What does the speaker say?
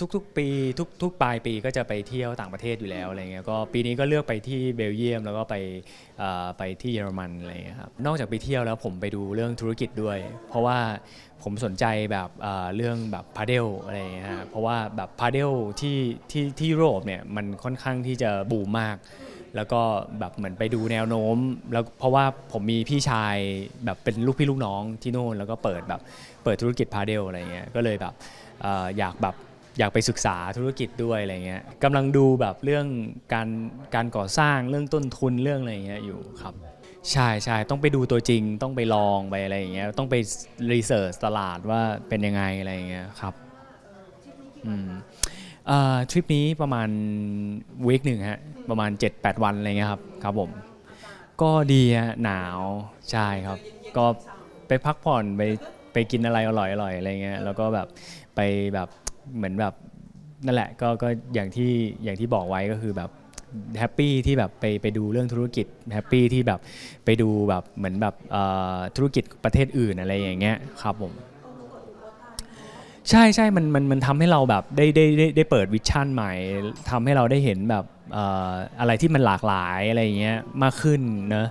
ทุกๆ ปีทุกทุกปลายปีก็จะไปเที่ยวต่างประเทศอยู่แล้วอะไรเงี้ยก็ปีนี้ก็เลือกไปที่เบลเยียม แล้วก็ไปไปที่เยอรมันอะไรเงี้ยครับนอกจากไปเที่ยวแล้วผมไปดูเรื่องธุรกิจด้วย เพราะว่าผมสนใจแบบเรื่องแบบพาเดลอะไรเงี้ยเพราะว่าแบบพาเดลที่ที่ที่ยุโรปเนี่ยมันค่อนข้างที่จะบูมมาก แล้วก็แบบเหมือนไปดูแนวโน้ม แล้วเพราะว่าผมมีพี่ชายแบบเป็นลูกพี่ลูกน้องที่โน่นแล้วก็เปิดแบบเปิดธุรกิจพาเดลอะไรเงี้ยก็เลยแบบอยากแบบ อยากไปศึกษาธุรกิจด้วยอะไรเงี้ยกำลังดูแบบเรื่องการการก่อสร้างเรื่องต้นทุนเรื่องอะไรเงี้ยอยู่ครับใช่ใช่ต้องไปดูตัวจริงต้องไปลองไปอะไรอย่างเงี้ยต้องไปรีเสิร์ชตลาดว่าเป็นยังไงอะไรอย่างเงี้ยครับอืมอทริปนี้ประมาณวีคหนึ่งฮะประมาณ 7-8 วันอะไรเงี้ยครับครับผมก็ดีฮะหนาวใช่ครับ ก็ไปพักผ่อนไปไปกินอะไรอร่อยอร่อยอะไรเงี้ยแล้วก็แบบไปแบบ เหมือนแบบนั่นแหละก็ก็อย่างที่อย่างที่บอกไว้ก็คือแบบแฮปปี้ที่แบบไปไปดูเรื่องธุรกิจแฮปปี้ที่แบบไปดูแบบเหมือนแบบธุรกิจประเทศอื่นอะไรอย่างเงี้ยครับผมใช่ใช่มันมันมันทำให้เราแบบได้ได้ได้ได้เปิดวิชั่นใหม่ทำให้เราได้เห็นแบบเอ่ออะไรที่มันหลากหลายอะไรอย่างเงี้ยมากขึ้นเนอะ